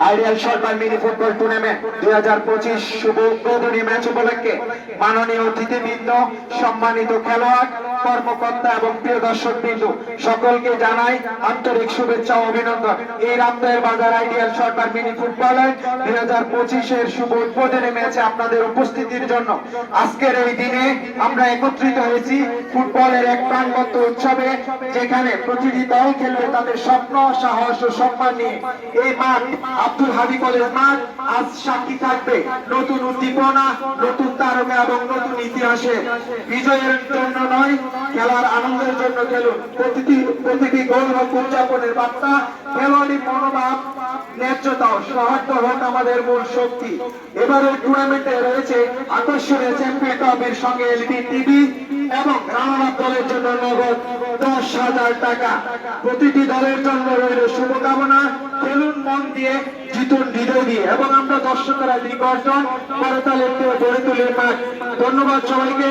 Ideal Sarkar mini football tournament দুই হাজার পঁচিশ শুভ উদ্বোধনী ম্যাচ উপলক্ষে মাননীয় অতিথিবৃন্দ, সম্মানিত খেলোয়াড় কর্মকর্তা এবং প্রিয় দর্শক বিন্দু সকলকে জানাই আন্তরিক শুভেচ্ছা অভিনন্দন। এই রামদায়ের বাজার আইডিয়াল সরকার মিনি ফুটবলের দুই হাজার পঁচিশের শুভ উদ্বোধনী ম্যাচে আপনাদের উপস্থিতির জন্য। আজকের এই দিনে আমরা একত্রিত হয়েছি ফুটবলের এক প্রাণবন্ত উৎসবে, যেখানে প্রতিটি দল খেলবে তাদের স্বপ্ন, সাহস ও সম্মান নিয়ে। এই মাঠ আব্দুল হাবি কলেজ মাঠ, আজ সাক্ষী থাকবে নতুন উদ্দীপনা, নতুন তারকা এবং নতুন ইতিহাসে। বিজয়ের জন্য নয় খেলার আনন্দের জন্য খেলুন। প্রতিটি প্রতিটি হোক উদযাপনের বার্তা খেলোয়াড়ি মনোভাব সৌহার্দ্য হোক আমাদের মূল শক্তি। এবারের টুর্নামেন্টে রয়েছে আকর্ষণীয় চ্যাম্পিয়ন সঙ্গে টিভি এবং দলের জন্য নগদ দশ হাজার টাকা। প্রতিটি দলের জন্য রইল শুভকামনা। খেলুন মন দিয়ে, জিতুন হৃদয় দিয়ে। এবং আমরা দর্শকরা অর্জন করতালে গড়ে তুলি ধন্যবাদ সবাইকে।